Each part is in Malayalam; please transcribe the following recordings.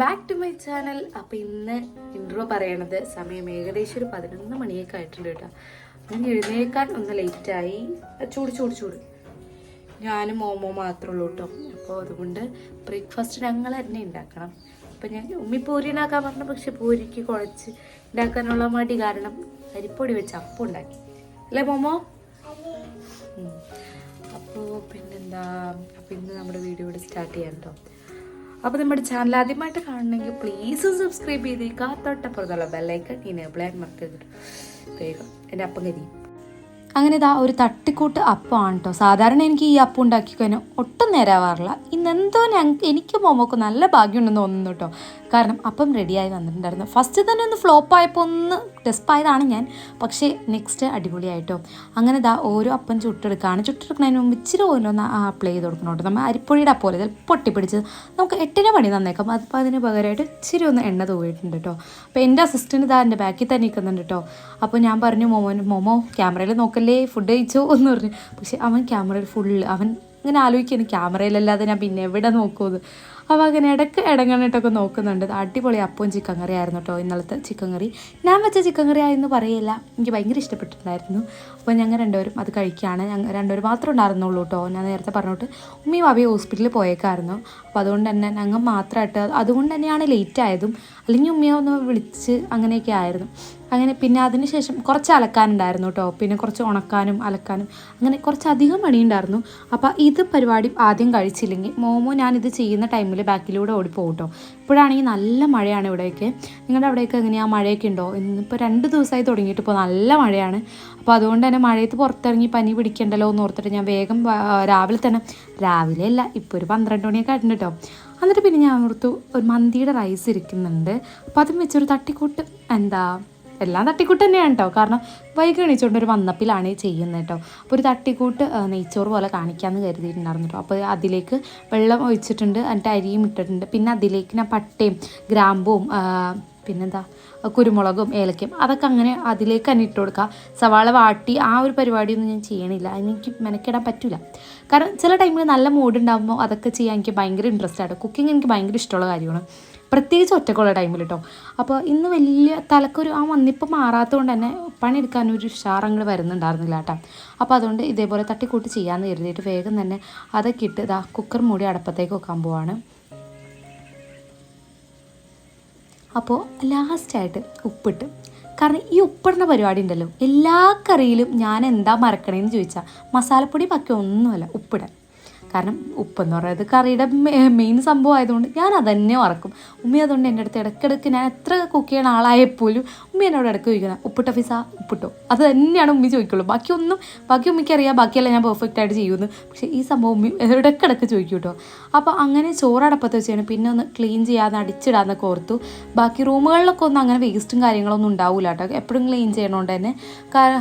ബാക്ക് ടു മൈ ചാനൽ അപ്പം ഇന്ന് ഇൻട്രോ പറയണത് സമയം ഏകദേശം ഒരു പതിനൊന്ന് മണിയൊക്കെ ആയിട്ടുണ്ട് കേട്ടോ. ഞാൻ എഴുന്നേക്കാൻ ഒന്ന് ലേറ്റായി ചൂട് ചൂട് ചൂട്. ഞാനും മോമോ മാത്രമേ ഉള്ളൂ കേട്ടോ. അപ്പോൾ അതുകൊണ്ട് ബ്രേക്ക്ഫാസ്റ്റ് ഞങ്ങൾ തന്നെ ഉണ്ടാക്കണം. അപ്പം ഞാൻ ഉമ്മി പൂരി ഉണ്ടാക്കാൻ പറഞ്ഞു. പക്ഷെ പൂരിക്ക് കുഴച്ച് ഉണ്ടാക്കാനുള്ള മടി കാരണം അരിപ്പൊടി വെച്ച് അപ്പം ഉണ്ടാക്കി. അല്ലേ മോമോ? അപ്പോൾ പിന്നെന്താ? അപ്പം ഇന്ന് നമ്മുടെ വീഡിയോ ഇവിടെ സ്റ്റാർട്ട് ചെയ്യാം കേട്ടോ. അപ്പോൾ നമ്മുടെ ചാനൽ ആദ്യമായിട്ട് കാണണമെങ്കിൽ പ്ലീസ് സബ്സ്ക്രൈബ് ചെയ്തേക്കുക തൊട്ടപ്പുറത്തുള്ള ബെല്ലൈക്കൺ ആൻഡ് മറക്കരുത് വേഗം എന്റെ അപ്പം കരിയും. അങ്ങനെ ഇതാ ഒരു തട്ടിക്കൂട്ട് അപ്പമാണ് കേട്ടോ സാധാരണ എനിക്ക് ഈ അപ്പം ഉണ്ടാക്കി കഴിഞ്ഞാൽ ഒട്ടും നേരാവാറില്ല. ഇന്ന് എന്തോ എനിക്ക് മോമോക്ക് നല്ല ഭാഗ്യമുണ്ടെന്ന് തോന്നുന്നു കേട്ടോ കാരണം അപ്പം റെഡിയായി വന്നിട്ടുണ്ടായിരുന്നു. ഫസ്റ്റ് തന്നെ ഒന്ന് ഫ്ലോപ്പ് ആയപ്പോൾ ഒന്ന് ഡെസ്പായതാണ് ഞാൻ. പക്ഷേ നെക്സ്റ്റ് അടിപൊളിയായിട്ടോ. അങ്ങനെ ഇതാ ഓരോ അപ്പം ചുട്ടെടുക്കുകയാണ് ചുട്ടെടുക്കുന്നതിന് മുമ്പ് ഇച്ചിരി ഓരോന്ന് അപ്ലൈ ചെയ്ത് കൊടുക്കണം കേട്ടോ. നമ്മൾ അരിപ്പൊടിയുടെ അപ്പം പോലെ പൊട്ടിപ്പിടിച്ച് നമുക്ക് എട്ടിന് പണി തന്നേക്കാം. അതിപ്പോൾ അതിന് പകരമായിട്ട് ഇച്ചിരി ഒന്ന് എണ്ണ തൂവിയിട്ടുണ്ട് കേട്ടോ. അപ്പോൾ എന്റെ അസിസ്റ്റന്റ് ഇതാ എന്റെ ബാക്കിൽ തന്നെ നിൽക്കുന്നുണ്ട് കേട്ടോ. അപ്പോൾ ഞാൻ പറഞ്ഞു മോമോന് മോമോ ക്യാമറയിൽ നോക്കല്ലേ? ഫുഡ് കഴിച്ചോ? എന്ന് പറഞ്ഞു. പക്ഷേ അവൻ ക്യാമറയിൽ ഫുള്ള് അവൻ ഇങ്ങനെ ആലോചിക്കുന്നു ക്യാമറയിലല്ലാതെ ഞാൻ പിന്നെ എവിടെ നോക്കുമെന്ന് അപ്പോൾ അങ്ങനെ ഇടയ്ക്ക് ഇടങ്ങണിട്ടൊക്കെ നോക്കുന്നുണ്ട്. അടിപൊളി അപ്പവും ചിക്കൻ കറി ആയിരുന്നു കേട്ടോ ഇന്നലത്തെ ചിക്കൻ കറി. ഞാൻ വെച്ച ചിക്കൻ കറി ആയെന്ന് പറയില്ല എനിക്ക് ഭയങ്കര ഇഷ്ടപ്പെട്ടിട്ടുണ്ടായിരുന്നു. അപ്പോൾ ഞങ്ങൾ രണ്ടുപേരും അത് കഴിക്കുകയാണ് ഞങ്ങൾ രണ്ടുപേരും മാത്രമേ ഉണ്ടായിരുന്നുള്ളൂ കേട്ടോ. ഞാൻ നേരത്തെ പറഞ്ഞിട്ട് ഉമ്മി ഭാബി ഹോസ്പിറ്റലിൽ പോയേക്കായിരുന്നു. അപ്പോൾ അതുകൊണ്ട് തന്നെ ഞങ്ങൾ മാത്രമായിട്ട് അതുകൊണ്ട് തന്നെയാണ് ലേറ്റ് ആയതും. അല്ലെങ്കിൽ ഉമ്മയെ ഒന്ന് വിളിച്ച് അങ്ങനെയൊക്കെ ആയിരുന്നു. അങ്ങനെ പിന്നെ അതിന് ശേഷം കുറച്ച് അലക്കാനുണ്ടായിരുന്നു കേട്ടോ. പിന്നെ കുറച്ച് ഉണക്കാനും അലക്കാനും അങ്ങനെ കുറച്ച് അധികം പണിയുണ്ടായിരുന്നു. അപ്പോൾ ഇത് പരിപാടി ആദ്യം കഴിച്ചില്ലെങ്കിൽ മോമോ ഞാനിത് ചെയ്യുന്ന ടൈമിൽ ബാക്കിലൂടെ ഓടിപ്പോകും കേട്ടോ. ഇപ്പോഴാണെങ്കിൽ നല്ല മഴയാണ് ഇവിടെയൊക്കെ നിങ്ങളുടെ അവിടെയൊക്കെ എങ്ങനെയാണ് മഴയൊക്കെ ഉണ്ടോ? ഇന്നിപ്പോൾ രണ്ട് ദിവസമായി തുടങ്ങിയിട്ട് ഇപ്പോൾ നല്ല മഴയാണ്. അപ്പോൾ അതുകൊണ്ട് തന്നെ മഴയത്ത് പുറത്തിറങ്ങി പനി പിടിക്കണ്ടല്ലോ എന്ന് ഓർത്തിട്ട് ഞാൻ വേഗം രാവിലെ തന്നെ രാവിലെ അല്ല ഇപ്പോൾ ഒരു പന്ത്രണ്ട് മണിയൊക്കെ ആയിട്ടുണ്ട് കേട്ടോ എന്നിട്ട് പിന്നെ ഞാൻ ഓർത്തു ഒരു മന്തിയുടെ റൈസ് ഇരിക്കുന്നുണ്ട്. അപ്പോൾ അതും വെച്ചൊരു തട്ടിക്കൂട്ട്. എന്താ? എല്ലാം തട്ടിക്കൂട്ട് തന്നെയാണ് കേട്ടോ കാരണം വൈകി എണീച്ചുകൊണ്ട് ഒരു വന്നപ്പിലാണ് ചെയ്യുന്നത് കേട്ടോ അപ്പോൾ ഒരു തട്ടിക്കൂട്ട് നെയ്ച്ചോറ് പോലെ കാണിക്കാമെന്ന് കരുതിയിട്ടുണ്ടായിരുന്നു കേട്ടോ അപ്പോൾ അതിലേക്ക് വെള്ളം ഒഴിച്ചിട്ടുണ്ട് എന്നിട്ട് അരിയും ഇട്ടിട്ടുണ്ട്. പിന്നെ അതിലേക്ക് ഞാൻ പട്ടയും ഗ്രാമ്പും പിന്നെന്താ കുരുമുളകും ഏലക്കയും അതൊക്കെ അങ്ങനെ അതിലേക്ക് തന്നെ ഇട്ട് കൊടുക്കുക സവാള വാട്ടി ആ ഒരു പരിപാടിയൊന്നും ഞാൻ ചെയ്യണില്ല. എനിക്ക് മെനക്കിടാൻ പറ്റില്ല കാരണം ചില ടൈമിൽ നല്ല മൂഡ് ഉണ്ടാകുമ്പോൾ അതൊക്കെ ചെയ്യാൻ എനിക്ക് ഭയങ്കര ഇൻട്രസ്റ്റ് ആണ് കുക്കിംഗ് എനിക്ക് ഭയങ്കര ഇഷ്ടമുള്ള കാര്യമാണ്. പ്രത്യേകിച്ച് ഒറ്റക്കുള്ള ടൈമിൽ കേട്ടോ അപ്പോൾ ഇന്ന് വലിയ തലക്കൊരു ആ വന്നിപ്പം മാറാത്തതുകൊണ്ട് തന്നെ പണിയെടുക്കാൻ ഒരു ഉഷാറങ്ങോട്ട് വരുന്നുണ്ടായിരുന്നില്ല കേട്ടോ അപ്പോൾ അതുകൊണ്ട് ഇതേപോലെ തട്ടിക്കൂട്ടി ചെയ്യാമെന്ന് കരുതിയിട്ട് വേഗം തന്നെ അതൊക്കെ ഇട്ട് ഇതാ കുക്കർ മൂടി അടപ്പത്തേക്ക് വെക്കാൻ പോവാണ്. അപ്പോൾ ലാസ്റ്റായിട്ട് ഉപ്പിട്ട്. കാരണം ഈ ഉപ്പിടുന്ന പരിപാടി ഉണ്ടല്ലോ. എല്ലാ കറിയിലും ഞാൻ എന്താ മറക്കണേന്ന് ചോദിച്ചാൽ മസാലപ്പൊടി ബാക്കി ഒന്നുമല്ല ഉപ്പിടാൻ. കാരണം ഉപ്പെന്ന് പറയുന്നത് കറിയുടെ മെയിൻ സംഭവം ആയതുകൊണ്ട് ഞാൻ അതന്നെ മറക്കും. ഉമ്മി അതുകൊണ്ട് എന്റെ അടുത്ത് ഇടയ്ക്കിടയ്ക്ക് ഞാൻ എത്ര കുക്ക് ചെയ്യുന്ന ആളായപ്പോലും ഉമ്മി എന്നോട് ഇടയ്ക്ക് ചോദിക്കുന്നത് ഉപ്പിട്ട ഫിസ? ഉപ്പിട്ടോ? അത് തന്നെയാണ് ഉമ്മി ചോദിക്കുള്ളൂ. ബാക്കിയൊന്നും ബാക്കി ഉമ്മിക്ക് അറിയാം ബാക്കിയെല്ലാം ഞാൻ പെർഫെക്റ്റ് ആയിട്ട് ചെയ്യുന്നു. പക്ഷേ ഈ സംഭവം ഉമ്മി ഇടയ്ക്കിടയ്ക്ക് ചോദിക്കും കേട്ടോ. അപ്പോൾ അങ്ങനെ ചോറടപ്പത്ത് വെച്ചാണ് പിന്നെ ഒന്ന് ക്ലീൻ ചെയ്യാതെ അടിച്ചിടാന്നൊക്കെ ഓർത്തു. ബാക്കി റൂമുകളിലൊക്കെ ഒന്നും അങ്ങനെ വേസ്റ്റും കാര്യങ്ങളൊന്നും ഉണ്ടാവില്ല കേട്ടോ. എപ്പോഴും ക്ലീൻ ചെയ്യണോണ്ട് തന്നെ.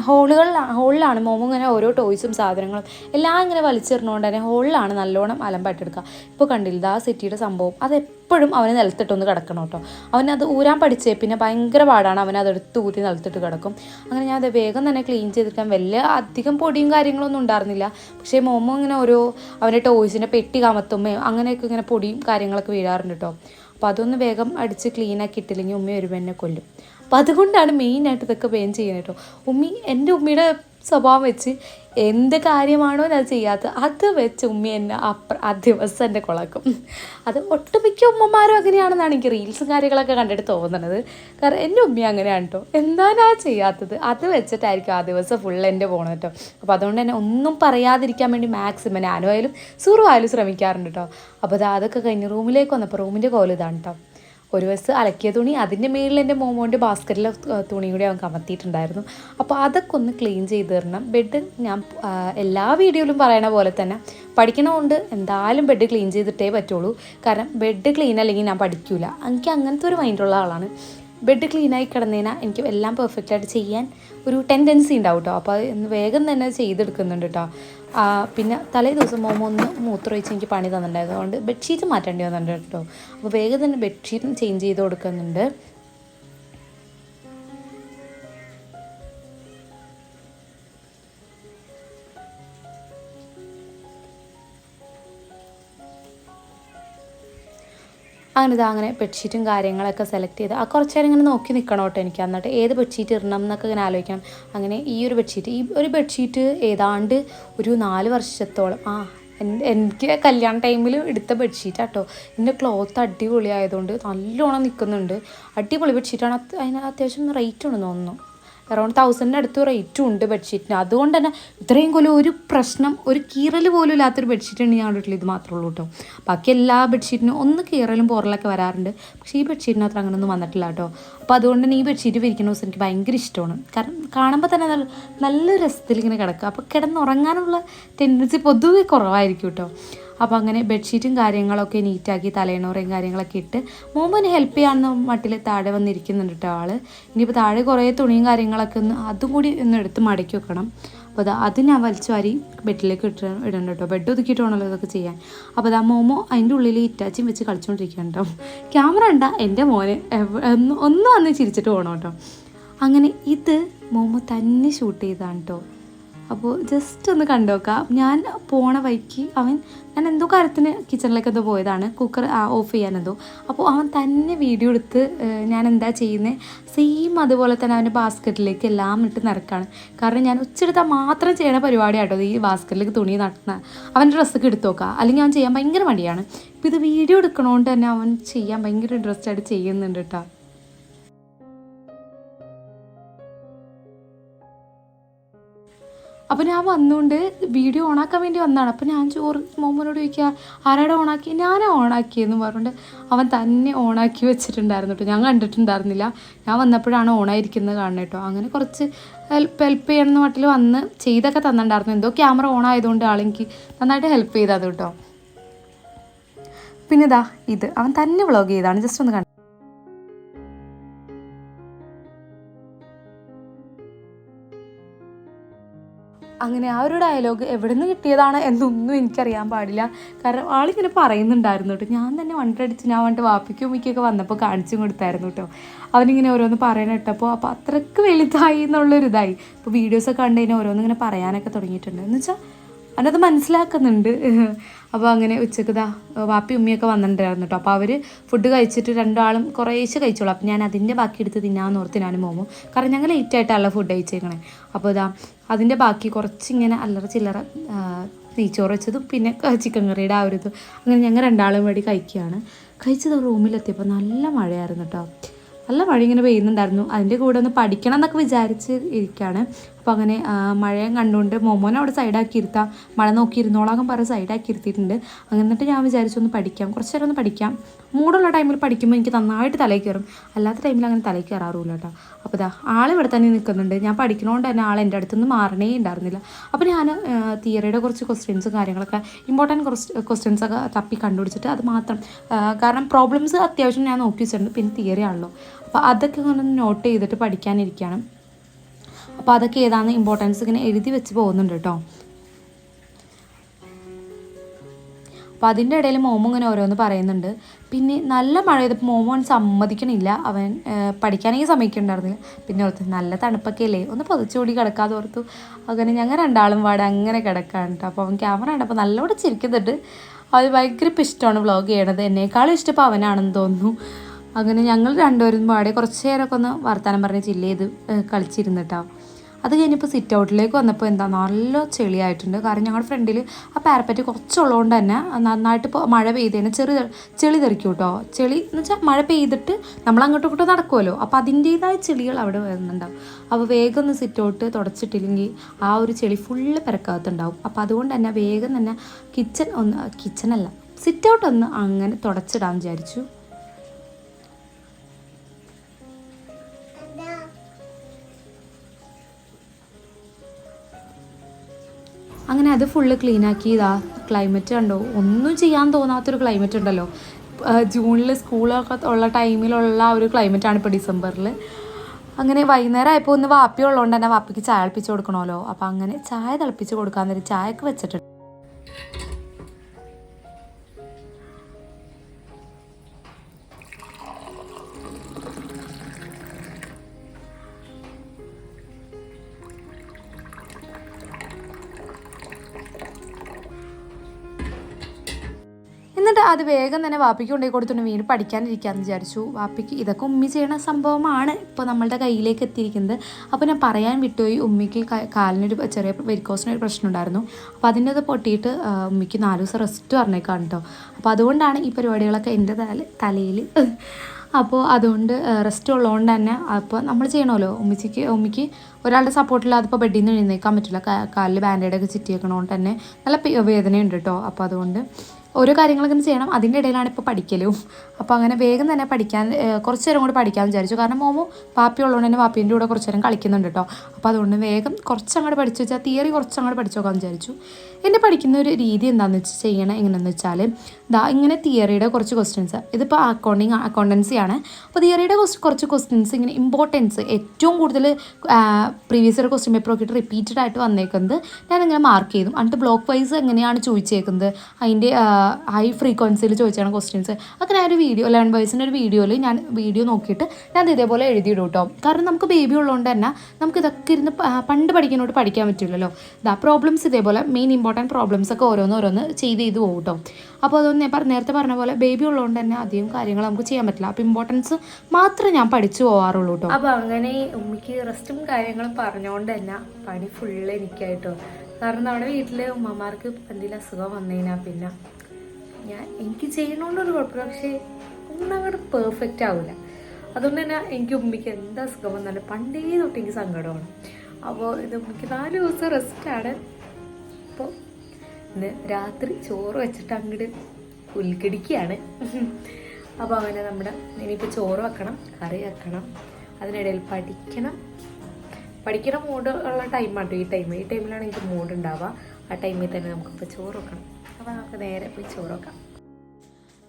ഹോളുകളിലാണ് ഹോളിലാണ് മോമോ ഇങ്ങനെ ഓരോ ടോയ്സും സാധനങ്ങളും എല്ലാം ഇങ്ങനെ വലിച്ചെറിഞ്ഞുകൊണ്ട് തന്നെ ഹോളിലാണ് നല്ലോണം അലമ്പായിട്ടെടുക്കുക ഇപ്പോൾ കണ്ടില്ല ആ സിറ്റിയുടെ സംഭവം. അത് എപ്പോഴും അവന് നിലത്തിട്ടൊന്ന് കിടക്കണം കേട്ടോ. അവനത് ഊരാൻ പഠിച്ചേ പിന്നെ ഭയങ്കര പാടാണ് അവൻ അതെടുത്ത് ഊരി നിലത്തിട്ട് കിടക്കും. അങ്ങനെ ഞാൻ അത് വേഗം തന്നെ ക്ലീൻ ചെയ്തിട്ട് വലിയ അധികം പൊടിയും കാര്യങ്ങളൊന്നും ഉണ്ടായിരുന്നില്ല. പക്ഷേ മോമോ ഇങ്ങനെ ഓരോ അവന്റെ ടോയ്സിന്റെ പെട്ടി കമത്തുമ്മയും അങ്ങനെയൊക്കെ ഇങ്ങനെ പൊടിയും കാര്യങ്ങളൊക്കെ വീഴാറുണ്ട് കേട്ടോ. അപ്പോൾ അതൊന്ന് വേഗം അടിച്ച് ക്ലീൻ ആക്കി ഇട്ടില്ലെങ്കിൽ ഉമ്മ വരുമ്പോൾ എന്നെ കൊല്ലും. അപ്പോൾ അതുകൊണ്ടാണ് മെയിനായിട്ട് ഇതൊക്കെ വേഗം ചെയ്യുന്നത് കേട്ടോ. ഉമ്മി എന്റെ ഉമ്മിയുടെ സ്വഭാവം വെച്ച് എന്ത് കാര്യമാണോ ഞാൻ ചെയ്യാത്തത് അത് വെച്ച് ഉമ്മി എന്നെ അപ്പ ആ ദിവസം എന്റെ കുളക്കും. അത് ഒട്ടുമിക്ക ഉമ്മമാരും അങ്ങനെയാണെന്നാണ് എനിക്ക് റീൽസും കാര്യങ്ങളൊക്കെ കണ്ടിട്ട് തോന്നുന്നത്. കാരണം എന്റെ ഉമ്മി അങ്ങനെയാണ് കേട്ടോ എന്താണാ ഞാൻ ചെയ്യാത്തത്? അത് വെച്ചിട്ടായിരിക്കും ആ ദിവസം ഫുൾ എന്റെ പോകണം കേട്ടോ അപ്പോൾ അതുകൊണ്ട് തന്നെ ഒന്നും പറയാതിരിക്കാൻ വേണ്ടി മാക്സിമം ഞാനും ആയാലും സുറു ആയാലും ശ്രമിക്കാറുണ്ട് കേട്ടോ അപ്പോൾ അത് അതൊക്കെ കഴിഞ്ഞ് റൂമിലേക്ക് വന്നപ്പോൾ റൂമിന്റെ കോലം ഇതാണ് കേട്ടോ ഒരു വശത്ത് അലക്കിയ തുണി അതിന്റെ മേളിൽ എന്റെ മോമോന്റെ ബാസ്ക്കറ്റിലെ തുണി കൂടി അവൻ കമത്തിയിട്ടുണ്ടായിരുന്നു. അപ്പോൾ അതൊക്കെ ഒന്ന് ക്ലീൻ ചെയ്ത് തരണം. ബെഡ് ഞാൻ എല്ലാ വീഡിയോയിലും പറയണ പോലെ തന്നെ പഠിക്കണമുണ്ട്. എന്തായാലും ബെഡ് ക്ലീൻ ചെയ്തിട്ടേ പറ്റുള്ളൂ. കാരണം ബെഡ് ക്ലീൻ അല്ലെങ്കിൽ ഞാൻ പഠിക്കൂല. എനിക്ക് അങ്ങനത്തെ ഒരു മൈൻഡുള്ള ആളാണ്. ബെഡ് ക്ലീനായി കിടന്നതിനാൽ എനിക്ക് എല്ലാം പെർഫെക്റ്റായിട്ട് ചെയ്യാൻ ഒരു ടെൻഡൻസി ഉണ്ടാവും കേട്ടോ അപ്പോൾ വേഗം തന്നെ ചെയ്തെടുക്കുന്നുണ്ട് കേട്ടോ പിന്നെ തലേ ദിവസം മോമോ ഒന്ന് മൂത്രമൊഴിച്ച് എനിക്ക് പണി തന്നിട്ടുണ്ടായിരുന്നു. അതുകൊണ്ട് ബെഡ്ഷീറ്റ് മാറ്റേണ്ടി വന്നിട്ടുണ്ട് കേട്ടോ. അപ്പോൾ വേഗം തന്നെ ബെഡ്ഷീറ്റും ചേഞ്ച് ചെയ്ത് കൊടുക്കുന്നുണ്ട്. അങ്ങനെ ഇതാ അങ്ങനെ ബെഡ്ഷീറ്റും കാര്യങ്ങളൊക്കെ സെലക്ട് ചെയ്ത് ആ കുറച്ച് നേരം ഇങ്ങനെ നോക്കി നിൽക്കണം കേട്ടോ എനിക്ക്. എന്നിട്ട് ഏത് ബെഡ്ഷീറ്റ് ഇടണം എന്നൊക്കെ ഇങ്ങനെ ആലോചിക്കണം. അങ്ങനെ ഈ ഒരു ബെഡ്ഷീറ്റ് ഈ ഒരു ബെഡ്ഷീറ്റ് ഏതാണ്ട് ഒരു നാല് വർഷത്തോളം ആ എനിക്ക് കല്യാണ ടൈമിൽ എടുത്ത ബെഡ്ഷീറ്റ് കേട്ടോ എന്റെ ക്ലോത്ത് അടിപൊളി ആയതുകൊണ്ട് നല്ലോണം നിൽക്കുന്നുണ്ട് അടിപൊളി ബെഡ്ഷീറ്റാണ് അത് അതിന് അത്യാവശ്യം റേറ്റ് ഉണ്ടെന്ന് തോന്നുന്നു. അറൗണ്ട് തൗസൻഡിന് അടുത്ത് റേറ്റും ഉണ്ട് ബെഡ്ഷീറ്റിന് അതുകൊണ്ട് തന്നെ ഇത്രയും കൊല്ലം ഒരു പ്രശ്നം ഒരു കീറൽ പോലും ഇല്ലാത്തൊരു ബെഡ്ഷീറ്റാണ് ഞാൻ വീട്ടിൽ ഇത് മാത്രമേ ഉള്ളൂ കേട്ടോ ബാക്കി എല്ലാ ബെഡ്ഷീറ്റിനും ഒന്ന് കീറലും പോറലൊക്കെ വരാറുണ്ട്. പക്ഷേ ഈ ബെഡ്ഷീറ്റിന് അത്ര അങ്ങനെയൊന്നും വന്നിട്ടില്ല കേട്ടോ അപ്പോൾ അതുകൊണ്ട് തന്നെ ഈ ബെഡ്ഷീറ്റ് വിരിക്കുന്ന ദിവസം എനിക്ക് ഭയങ്കര ഇഷ്ടമാണ്. കാരണം കാണുമ്പോൾ തന്നെ നല്ല രസത്തിൽ ഇങ്ങനെ കിടക്കുക. അപ്പോൾ കിടന്നുറങ്ങാനുള്ള ടെൻഡൻസി പൊതുവെ കുറവായിരിക്കും കേട്ടോ അപ്പോൾ അങ്ങനെ ബെഡ്ഷീറ്റും കാര്യങ്ങളൊക്കെ നീറ്റാക്കി തലേണോറയും കാര്യങ്ങളൊക്കെ ഇട്ട് മോമന് ഹെൽപ്പ് ചെയ്യാവുന്ന മട്ടിൽ താഴെ വന്നിരിക്കുന്നുണ്ട് കേട്ടോ ആൾ. ഇനിയിപ്പോൾ താഴെ കുറേ തുണിയും കാര്യങ്ങളൊക്കെ ഒന്ന് അതും കൂടി ഒന്ന് എടുത്ത് മടക്കി വെക്കണം. അപ്പോൾ അതാ അത് ഞാൻ വലിച്ചു വാരി ബെഡിലേക്ക് ഇട്ട് ഇടണ്ട കേട്ടോ ബെഡ് ഒതുക്കിയിട്ട് വേണമല്ലോ ഇതൊക്കെ ചെയ്യാൻ. അപ്പോൾ അതാ മോമോ അതിന്റെ ഉള്ളിൽ ഇറ്റാച്ചും വെച്ച് കളിച്ചുകൊണ്ടിരിക്കുകയാണ് ക്യാമറ ഉണ്ടാ എന്റെ മോനെ ഒന്ന് ഒന്ന് വന്ന് ചിരിച്ചിട്ട് പോകണം കേട്ടോ അങ്ങനെ ഇത് മോമോ തന്നെ ഷൂട്ട് ചെയ്താണ് കേട്ടോ അപ്പോൾ ജസ്റ്റ് ഒന്ന് കണ്ടു നോക്കാം ഞാൻ പോണ വഴിക്ക് അവൻ ഞാൻ എന്തോ കാര്യത്തിന് കിച്ചണിലേക്ക് എന്തോ പോയതാണ്. കുക്കർ ഓഫ് ചെയ്യാൻ എന്തോ. അപ്പോൾ അവൻ തന്നെ വീഡിയോ എടുത്ത് ഞാൻ എന്താ ചെയ്യുന്നത് സെയിം അതുപോലെ തന്നെ അവന്റെ ബാസ്ക്കറ്റിലേക്ക് എല്ലാം ഇട്ട് നിറക്കാണ് കാരണം ഞാൻ ഉച്ചെടുത്താൽ മാത്രം ചെയ്യണ പരിപാടിയാട്ടോ ഈ ബാസ്ക്കറ്റിലേക്ക് തുണി നടത്തുന്ന അവന്റെ ഡ്രസ്സൊക്കെ എടുത്തു നോക്കുക അല്ലെങ്കിൽ അവൻ ചെയ്യാൻ ഭയങ്കര മടിയാണ്. ഇപ്പോൾ ഇത് വീഡിയോ എടുക്കണോണ്ട് തന്നെ അവൻ ചെയ്യാൻ ഭയങ്കര ഇൻട്രസ്റ്റ് ആയിട്ട് ചെയ്യുന്നുണ്ട് കേട്ടോ. അപ്പോൾ ഞാൻ വന്നുകൊണ്ട് വീഡിയോ ഓണാക്കാൻ വേണ്ടി വന്നതാണ്. അപ്പോൾ ഞാൻ ചോറ് മോമനോട് ചോദിക്കുക ആരാടെ ഓണാക്കി ഞാനാ ഓണാക്കിയെന്ന് പറഞ്ഞുകൊണ്ട് അവൻ തന്നെ ഓണാക്കി വെച്ചിട്ടുണ്ടായിരുന്നു. കേട്ടോ ഞാൻ കണ്ടിട്ടുണ്ടായിരുന്നില്ല. ഞാൻ വന്നപ്പോഴാണ് ഓണായിരിക്കുന്നത് കാണുന്നത് കേട്ടോ. അങ്ങനെ കുറച്ച് ഹെൽപ്പ് ഹെൽപ്പ് ചെയ്യണമെന്ന് മട്ടിൽ വന്ന് ചെയ്തൊക്കെ തന്നിട്ടുണ്ടായിരുന്നു. എന്തോ ക്യാമറ ഓൺ ആയതുകൊണ്ട് ആളെനിക്ക് നന്നായിട്ട് ഹെൽപ്പ് ചെയ്തത് കേട്ടോ. പിന്നെ ഇതാ. ഇത് അവൻ തന്നെ വ്ളോഗ് ചെയ്താണ് ജസ്റ്റ് ഒന്ന് കണ്ടു? അങ്ങനെ ആ ഒരു ഡയലോഗ് എവിടെ നിന്ന് കിട്ടിയതാണ് എന്നൊന്നും എനിക്കറിയാൻ പാടില്ല. കാരണം ആളിങ്ങനെ പറയുന്നുണ്ടായിരുന്നു കേട്ടോ. ഞാൻ തന്നെ വണ്ടടിച്ച് ഞാൻ വന്നിട്ട് വാപ്പിക്കും ഉമ്മിക്കൊക്കെ വന്നപ്പോൾ കാണിച്ചും കൊടുത്തായിരുന്നു കേട്ടോ. അവനിങ്ങനെ ഓരോന്ന് പറയണ കേട്ടപ്പോൾ അപ്പോൾ അത്രയ്ക്ക് വലുതായി എന്നുള്ളൊരിതായി. ഇപ്പോൾ വീഡിയോസൊക്കെ കണ്ടു കഴിഞ്ഞാൽ ഓരോന്നിങ്ങനെ പറയാനൊക്കെ തുടങ്ങിയിട്ടുണ്ട്. എന്ന് വെച്ചാൽ അവനത് മനസ്സിലാക്കുന്നുണ്ട്. അപ്പോൾ അങ്ങനെ ഉച്ചയ്ക്ക് ദാ വാപ്പി ഉമ്മിയൊക്കെ വന്നിട്ടുണ്ടായിരുന്നു കേട്ടോ അപ്പോൾ അവർ ഫുഡ് കഴിച്ചിട്ട് രണ്ടാളും കുറേശ്ശെ കഴിച്ചോളൂ. അപ്പോൾ ഞാൻ അതിന്റെ ബാക്കി എടുത്ത് തിന്നാന്ന് ഓർത്ത് ഞാനും മോമോ. കാരണം ഞങ്ങൾ ലേറ്റ് ആയിട്ടാണല്ലോ ഫുഡ് കഴിച്ചേക്കണേ. അപ്പോൾ ഇതാ അതിന്റെ ബാക്കി കുറച്ചിങ്ങനെ അല്ലറ ചില്ലറ നെയ്ച്ചോറ് വെച്ചതും പിന്നെ ചിക്കൻ കറിയുടെ ആ ഒരു ഇത്. അങ്ങനെ ഞങ്ങൾ രണ്ടാളും വേണ്ടി കഴിക്കുകയാണ്. കഴിച്ചത് റൂമിലെത്തിയപ്പോൾ നല്ല മഴയായിരുന്നു കേട്ടോ നല്ല മഴ ഇങ്ങനെ പെയ്യുന്നുണ്ടായിരുന്നു. അതിന്റെ കൂടെ ഒന്ന് പഠിക്കണം എന്നൊക്കെ വിചാരിച്ച് ഇരിക്കുകയാണ്. അപ്പോൾ അങ്ങനെ മഴയും കണ്ടുകൊണ്ട് മോമോനെ അവിടെ സൈഡാക്കി ഇരുത്താം. മഴ നോക്കി ഇരുന്നോളാകം പറഞ്ഞ് സൈഡാക്കി ഇരുത്തിയിട്ടുണ്ട്. അങ്ങനെ എന്നിട്ട് ഞാൻ വിചാരിച്ചു ഒന്ന് പഠിക്കാം. കുറച്ച് നേരം ഒന്ന് പഠിക്കാം. മൂടുള്ള ടൈമിൽ പഠിക്കുമ്പോൾ എനിക്ക് നന്നായിട്ട് തലയിൽ കയറും. അല്ലാത്ത ടൈമിൽ അങ്ങനെ തലയിൽ കയറാറില്ല കേട്ടോ. അപ്പോൾ ഇതാ ആളിവിടെ തന്നെ നിൽക്കുന്നുണ്ട്. ഞാൻ പഠിക്കണോണ്ട് തന്നെ ആൾ എന്റെ അടുത്തുനിന്ന് മാറണേ ഉണ്ടായിരുന്നില്ല. അപ്പോൾ ഞാൻ തിയറിയുടെ കുറച്ച് ക്വസ്റ്റ്യൻസും കാര്യങ്ങളൊക്കെ ഇമ്പോർട്ടന്റ് കുറച്ച് ക്വസ്റ്റ്യൻസ് ഒക്കെ തപ്പി കണ്ടുപിടിച്ചിട്ട് അത് മാത്രം കാരണം പ്രോബ്ലംസ് അത്യാവശ്യം ഞാൻ നോക്കി വെച്ചിട്ടുണ്ട്. പിന്നെ തിയറി ആണല്ലോ. അപ്പോൾ അതൊക്കെ ഇങ്ങനെ നോട്ട് ചെയ്തിട്ട് പഠിക്കാനിരിക്കുകയാണ്. അപ്പോൾ അതൊക്കെ ഏതാണ് ഇമ്പോർട്ടൻസ് ഇങ്ങനെ എഴുതി വെച്ച് പോകുന്നുണ്ട് കേട്ടോ അപ്പോൾ അതിന്റെ ഇടയിൽ മോമോ ഇങ്ങനെ ഓരോന്ന് പറയുന്നുണ്ട്. പിന്നെ നല്ല മഴ ചെയ്തപ്പോൾ അവൻ സമ്മതിക്കണില്ല. അവൻ പഠിക്കാനെങ്കിൽ പഠിക്കാനേ സമ്മതിക്കണ്ടായിരുന്നില്ല. പിന്നെ ഓർത്ത് നല്ല തണുപ്പൊക്കെ അല്ലേ? ഒന്ന് പൊതിച്ചുകൂടി കിടക്കാതെ ഓർത്തു അങ്ങനെ ഞങ്ങൾ രണ്ടാളും പാടെ അങ്ങനെ കിടക്കാണ് കേട്ടോ അപ്പോൾ അവൻ ക്യാമറ കണ്ടപ്പോൾ നല്ലോണം ചിരിക്കുന്നുണ്ട്. അവർ ഭയങ്കര ഇപ്പം ഇഷ്ടമാണ് വ്ളോഗ് ചെയ്യണത്. എന്നേക്കാളും ഇഷ്ടം ഇപ്പോൾ അവനാണെന്ന് തോന്നുന്നു. അങ്ങനെ ഞങ്ങൾ രണ്ടുപേരും പാടെ കുറച്ച് നേരമൊക്കെ ഒന്ന് വർത്തമാനം പറഞ്ഞ് ചില്ല് ചെയ്ത് കളിച്ചിരുന്നു കളിച്ചിരുന്നിട്ടാ അത് കഴിഞ്ഞപ്പോൾ സിറ്റ് ഔട്ടിലേക്ക് വന്നപ്പോൾ എന്താ നല്ല ചെളിയായിട്ടുണ്ട്. കാരണം ഞങ്ങളുടെ ഫ്രണ്ടിൽ ആ പാരപ്പറ്റ് കുറച്ചുള്ളതുകൊണ്ട് തന്നെ നന്നായിട്ട് ഇപ്പോൾ മഴ പെയ്തതിന് ചെറു ചെളി തെറിക്കും കേട്ടോ ചെളി എന്ന് വെച്ചാൽ മഴ പെയ്തിട്ട് നമ്മൾ അങ്ങോട്ടും ഇങ്ങോട്ടും നടക്കുമല്ലോ അപ്പോൾ അതിന്റേതായ ചെളികൾ അവിടെ വരുന്നുണ്ടാവും അപ്പോൾ വേഗം ഒന്ന് സിറ്റ് ഔട്ട് തുടച്ചിട്ടില്ലെങ്കിൽ ആ ഒരു ചെളി ഫുള്ള് പെരക്കകത്തുണ്ടാവും. അപ്പോൾ അതുകൊണ്ട് തന്നെ വേഗം തന്നെ കിച്ചൺ ഒന്ന് കിച്ചണല്ല സിറ്റ് ഔട്ട് ഒന്ന് അങ്ങനെ തുടച്ചിടാൻ വിചാരിച്ചു. അങ്ങനെ അത് ഫുള്ള് ക്ലീൻ ആക്കി ഇതാ ക്ലൈമറ്റ് കണ്ടോ. ഒന്നും ചെയ്യാൻ തോന്നാത്തൊരു ക്ലൈമറ്റ് ഉണ്ടല്ലോ. ജൂണിൽ സ്കൂളൊക്കെ ഉള്ള ടൈമിലുള്ള ഒരു ക്ലൈമറ്റാണ് ഇപ്പോൾ ഡിസംബറിൽ അങ്ങനെ വൈകുന്നേരം ആയപ്പോൾ ഒന്ന് വാപ്പി ഉള്ളതുകൊണ്ട് തന്നെ വാപ്പിക്ക് ചായ അളപ്പിച്ച് കൊടുക്കണമല്ലോ. അപ്പോൾ അങ്ങനെ ചായ തിളപ്പിച്ച് കൊടുക്കാൻ നേരം ചായക്ക് വെച്ചിട്ടുണ്ട്. എന്നിട്ട് അത് വേഗം തന്നെ വാപ്പിക്ക് കൊണ്ടുപോയി കൊടുത്തിട്ട് വീണ്ടും പഠിക്കാനിരിക്കാമെന്ന് വിചാരിച്ചു. വാപ്പിക്ക് ഇതൊക്കെ ഉമ്മി ചെയ്യണ സംഭവമാണ് ഇപ്പോൾ നമ്മളുടെ കയ്യിലേക്ക് എത്തിയിരിക്കുന്നത്. അപ്പോൾ ഞാൻ പറയാൻ വിട്ടുപോയി ഉമ്മിക്ക് കാലിനൊരു ചെറിയ വെരിക്കോസിനൊരു പ്രശ്നം ഉണ്ടായിരുന്നു അപ്പോൾ അതിന്റെ അത് പൊട്ടിയിട്ട് ഉമ്മിക്ക് നാല് ദിവസം റെസ്റ്റ് പറഞ്ഞേക്കാണ് കേട്ടോ അപ്പോൾ അതുകൊണ്ടാണ് ഈ പരിപാടികളൊക്കെ എന്റെ തല തലയിൽ അപ്പോൾ അതുകൊണ്ട് റെസ്റ്റ് ഉള്ളതുകൊണ്ട് തന്നെ അപ്പോൾ നമ്മൾ ചെയ്യണമല്ലോ. ഉമ്മിച്ചിക്ക് ഉമ്മിക്ക് ഒരാളുടെ സപ്പോർട്ടില്ലാതെ ഇപ്പോൾ ബെഡിൽ നിന്ന് എഴുന്നേക്കാൻ പറ്റില്ല. കാലിൽ ബാൻഡേഡൊക്കെ ചുറ്റിയേക്കണോണ്ട് തന്നെ നല്ല വേദനയുണ്ട് കേട്ടോ അപ്പോൾ അതുകൊണ്ട് ഓരോ കാര്യങ്ങളൊക്കെ ചെയ്യണം. അതിന്റെ ഇടയിലാണ് ഇപ്പോൾ പഠിക്കലും. അപ്പോൾ അങ്ങനെ വേഗം തന്നെ പഠിക്കാൻ കുറച്ച് നേരം കൂടി പഠിക്കാൻ വിചാരിച്ചു. കാരണം മോമോ പാപ്പി ഉള്ളതുകൊണ്ട് തന്നെ പാപ്പീന്റെ കൂടെ കുറച്ച് നേരം കളിക്കുന്നുണ്ട് കേട്ടോ. അപ്പോൾ അതുകൊണ്ട് വേഗം കുറച്ച് അങ്ങോട്ട് പഠിച്ചു വെച്ചാൽ തിയറി കുറച്ച് അങ്ങോട്ട് പഠിച്ചു നോക്കാമെന്ന് വിചാരിച്ചു. എന്റെ പഠിക്കുന്ന ഒരു രീതി എന്താണെന്ന് വെച്ച് ചെയ്യണം എങ്ങനെയെന്ന് വെച്ചാൽ ദാ ഇങ്ങനെ തിയറിയുടെ കുറച്ച് ക്വസ്റ്റ്യൻസ് ഇതിപ്പോൾ അക്കൗണ്ടിങ് അക്കൗണ്ടൻസി ആണ്. അപ്പോൾ തിയറിയുടെ കുറച്ച് ക്വസ്റ്റ്യൻസ് ഇങ്ങനെ ഇമ്പോർട്ടൻസ് ഏറ്റവും കൂടുതൽ പ്രീവിയസ് ഇയർ ക്വസ്റ്റ്യൻ പേപ്പർ നോക്കിയിട്ട് റിപ്പീറ്റഡ് ആയിട്ട് വന്നേക്കുന്നത് ഞാനിങ്ങനെ മാർക്ക് ചെയ്തു. എന്നിട്ട് ബ്ലോക്ക് വൈസ് എങ്ങനെയാണ് ചോദിച്ചേക്കുന്നത്? അതിന്റെ ഹൈ ഫ്രീക്വൻസിയിൽ ചോദിച്ചാണ് ക്വസ്റ്റ്യൻസ് അങ്ങനെ ആ ഒരു വീഡിയോ ലെവൻ വയസ്സിന്റെ ഒരു വീഡിയോയിൽ ഞാൻ വീഡിയോ നോക്കിയിട്ട് ഞാൻ ഇതേപോലെ എഴുതിയിടും കേട്ടോ കാരണം നമുക്ക് ബേബി ഉള്ളതുകൊണ്ട് തന്നെ നമുക്ക് ഇതൊക്കെ ഇരുന്ന് പണ്ട് പഠിക്കുന്നതുകൊണ്ട് പഠിക്കാൻ പറ്റില്ലല്ലോ. ഇതാ പ്രോബ്ലംസ് ഇതേപോലെ മെയിൻ ഇമ്പോർട്ടന്റ് പ്രോബ്ലംസ് ഒക്കെ ഓരോന്ന് ഓരോന്ന് ചെയ്ത് ചെയ്ത് പോകും കേട്ടോ അപ്പോൾ അതൊന്ന് ഞാൻ നേരത്തെ പറഞ്ഞ പോലെ ബേബി ഉള്ളതുകൊണ്ട് തന്നെ അധികം കാര്യങ്ങൾ നമുക്ക് ചെയ്യാൻ പറ്റില്ല. അപ്പോൾ ഇമ്പോർട്ടൻസ് മാത്രമേ ഞാൻ പഠിച്ചു പോകാറുള്ളൂ കേട്ടോ അപ്പോൾ അങ്ങനെ ഉമ്മയ്ക്ക് റെസ്റ്റും കാര്യങ്ങളും പറഞ്ഞുകൊണ്ട് തന്നെ പണി ഫുള്ള് എനിക്കായിട്ടോ കാരണം നമ്മുടെ വീട്ടിൽ ഉമ്മമാർക്ക് എന്തെങ്കിലും അസുഖം വന്നു കഴിഞ്ഞാൽ പിന്നെ. ഞാൻ എനിക്ക് ചെയ്യണോണ്ടൊരു കുഴപ്പമില്ല. പക്ഷേ ഒന്നും അങ്ങോട്ട് പെർഫെക്റ്റ് ആവില്ല അതുകൊണ്ട് തന്നെ എനിക്ക് ഉമ്മയ്ക്ക് എന്താ സുഖം വന്നാലും പണ്ടേ തൊട്ട് എനിക്ക് സങ്കടമാണ്. അപ്പോൾ ഇത് ഉമ്മയ്ക്ക് നാല് ദിവസം റെസ്റ്റാണ് അപ്പോൾ ഇന്ന് രാത്രി ചോറ് വെച്ചിട്ട് അങ്ങോട്ട് ഉൽക്കടിക്കുകയാണ് അപ്പോൾ അങ്ങനെ നമ്മുടെ ഇനിയിപ്പോൾ ചോറ് വെക്കണം കറി വെക്കണം അതിനിടയിൽ പഠിക്കണം. പഠിക്കണ മൂഡ് ഉള്ള ടൈമാണ് ഈ ടൈം ഈ ടൈമിലാണ് എനിക്ക് മൂഡ് ഉണ്ടാവുക. ആ ടൈമിൽ തന്നെ നമുക്കിപ്പോൾ ചോറ് വെക്കണം. അപ്പോൾ നമുക്ക് നേരെ പോയി ചോറ് വെക്കാം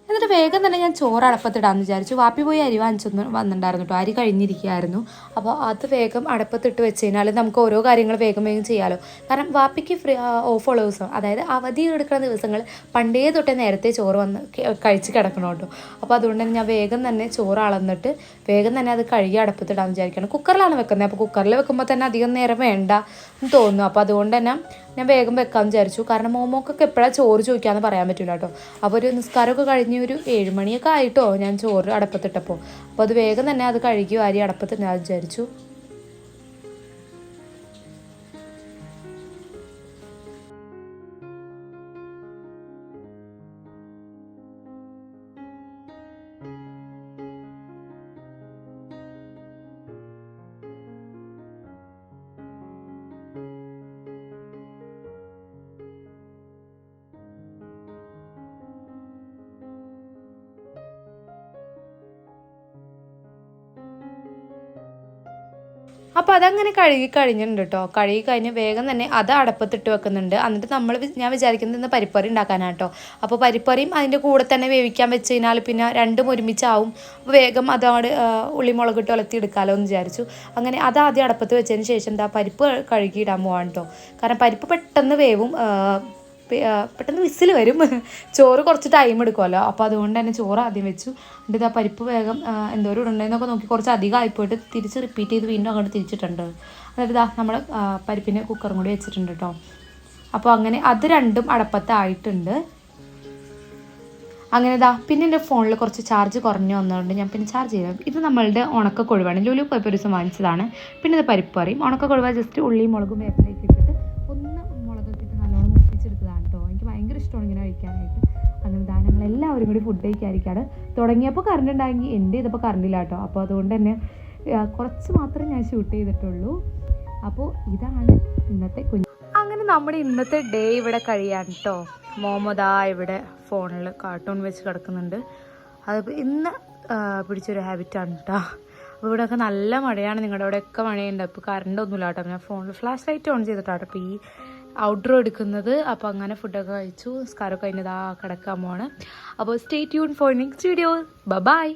എന്നിട്ട് വേഗം തന്നെ ഞാൻ ചോറ് അടപ്പത്തിടാന്ന് വിചാരിച്ചു. വാപ്പി പോയി അരി വാങ്ങിച്ചൊന്ന് വന്നിട്ടുണ്ടായിരുന്നു കേട്ടോ അരി കഴിഞ്ഞിരിക്കുകയായിരുന്നു. അപ്പോൾ അത് വേഗം അടപ്പത്തിട്ട് വെച്ച് കഴിഞ്ഞാൽ നമുക്ക് ഓരോ കാര്യങ്ങൾ വേഗം വേഗം ചെയ്യാമല്ലോ കാരണം വാപ്പിക്ക് ഫ്രീ ഓഫ് ഉള്ള ദിവസം അതായത് അവധി എടുക്കുന്ന ദിവസങ്ങൾ പണ്ടേ തൊട്ടേ നേരത്തെ ചോറ് വന്ന് കഴിച്ച് കിടക്കണം കേട്ടോ അപ്പോൾ അതുകൊണ്ട് തന്നെ ഞാൻ വേഗം തന്നെ ചോറ് അളന്നിട്ട് വേഗം തന്നെ അത് കഴുകി അടപ്പത്തിടാന്ന് വിചാരിക്കണം കുക്കറിലാണ് വെക്കുന്നത്. അപ്പോൾ കുക്കറിൽ വെക്കുമ്പോൾ തന്നെ അധികം നേരം വേണ്ട എന്ന് തോന്നുന്നു. അപ്പോൾ അതുകൊണ്ട് തന്നെ ഞാൻ വേഗം വെക്കാമെന്ന് വിചാരിച്ചു. കാരണം മോമോക്കൊക്കെ എപ്പോഴാണ് ചോറ് ചോദിക്കാമെന്ന് പറയാൻ പറ്റില്ല കേട്ടോ. അപ്പോൾ ഒരു നിസ്കാരമൊക്കെ കഴിഞ്ഞ് ഒരു ഏഴുമണിയൊക്കെ ആയിട്ടോ ഞാൻ ചോറ് അടപ്പത്തിട്ടപ്പോൾ അപ്പോൾ അത് വേഗം തന്നെ അത് കഴുകി വാരി അടപ്പത്തിട്ടാന്ന് വിചാരിച്ചു. അപ്പോൾ അതങ്ങനെ കഴുകി കഴിഞ്ഞിട്ടുണ്ട് കേട്ടോ കഴുകി കഴിഞ്ഞ് വേഗം തന്നെ അത് അടപ്പത്തിട്ട് വെക്കുന്നുണ്ട്. എന്നിട്ട് നമ്മൾ ഞാൻ വിചാരിക്കുന്നത് ഇന്ന് പരിപ്പറി ഉണ്ടാക്കാനാണ് ഉണ്ടാക്കാനാട്ടോ അപ്പോൾ പരിപ്പറിയും അതിന്റെ കൂടെ തന്നെ വേവിക്കാൻ വെച്ച് കഴിഞ്ഞാൽ പിന്നെ രണ്ടും ഒരുമിച്ചാവും. വേഗം അതോട് ഉള്ളിമുളക് ഇട്ട് ഉലത്തി എടുക്കാമല്ലോ എന്ന് വിചാരിച്ചു. അങ്ങനെ അത് ആദ്യം അടപ്പത്ത് വെച്ചതിന് ശേഷം എന്താ പരിപ്പ് കഴുകിയിടാൻ പോവാണ് കേട്ടോ കാരണം പരിപ്പ് പെട്ടെന്ന് വേവും പെട്ടെന്ന് വിസിൽ വരും. ചോറ് കുറച്ച് ടൈം എടുക്കുമല്ലോ അപ്പോൾ അതുകൊണ്ട് തന്നെ ചോറ് ആദ്യം വെച്ചു. എന്നിട്ട് ഇതാ പരിപ്പ് വേഗം ആ, എന്തോരം ഇടണ്ടെന്നൊക്കെ നോക്കി കുറച്ച് അധികം ആയിപ്പോയിട്ട് തിരിച്ച് റിപ്പീറ്റ് ചെയ്ത് വീണ്ടും അങ്ങോട്ട് തിരിച്ചിട്ടുണ്ട്. എന്നിട്ട് ഇതാ നമ്മൾ പരിപ്പിന് കുക്കറും കൂടി വെച്ചിട്ടുണ്ട് കേട്ടോ അപ്പോൾ അങ്ങനെ അത് രണ്ടും അടപ്പത്തായിട്ടുണ്ട് അങ്ങനെ ഇതാ പിന്നെ എന്റെ ഫോണിൽ കുറച്ച് ചാർജ് കുറഞ്ഞു വന്നതുകൊണ്ട് ഞാൻ പിന്നെ ചാർജ് ചെയ്യാം ഇത് നമ്മളുടെ ഉണക്ക കൊഴുവാണ് ലുലു പോയപ്പോൾ ഒരു ദിവസം വാങ്ങിച്ചതാണ്. പിന്നെ ഇത് പരിപ്പ് പറയും ഉണക്ക കൊഴുവ ജസ്റ്റ് ഉള്ളിയും മുളകും വേപ്പിലേക്ക് ഇഷ്ടമാണ് ഇങ്ങനെ കഴിക്കാനായിട്ട്. അങ്ങനെ ഞങ്ങൾ എല്ലാവരും കൂടി ഫുഡ് കഴിക്കാതിരിക്കാണ്. തുടങ്ങിയപ്പോൾ കറണ്ട് ഉണ്ടായെങ്കിൽ എന്റെ ഇതിപ്പോൾ കറണ്ട് ഇല്ല കേട്ടോ. അപ്പോൾ അതുകൊണ്ട് തന്നെ കുറച്ച് മാത്രമേ ഞാൻ ഷൂട്ട് ചെയ്തിട്ടുള്ളൂ. അപ്പോൾ ഇതാണ് ഇന്നത്തെ കുഞ്ഞു അങ്ങനെ നമ്മുടെ ഇന്നത്തെ ഡേ ഇവിടെ കഴിയാണ് കേട്ടോ മോമദാ ഇവിടെ ഫോണിൽ കാർട്ടൂൺ വെച്ച് കിടക്കുന്നുണ്ട്. അത് ഇന്ന് പിടിച്ചൊരു ഹാബിറ്റാണ് കേട്ടോ അപ്പോൾ ഇവിടെയൊക്കെ നല്ല മഴയാണ്. നിങ്ങളുടെ അവിടെയൊക്കെ മഴയുണ്ട്. അപ്പോൾ കറണ്ട് ഒന്നുമില്ല കേട്ടോ. ഞാൻ ഫോണിൽ ഫ്ലാഷ് ലൈറ്റ് ഓൺ ചെയ്തിട്ടാണ്. അപ്പോൾ ഈ ഔട്ട്ഡോർ എടുക്കുന്നത്. അപ്പോൾ അങ്ങനെ ഫുഡൊക്കെ കഴിച്ചു. സ്കാരൊക്കെ കഴിഞ്ഞതാ കിടക്കാൻ പോകണം അപ്പോൾ stay tune for next video ബ ബൈ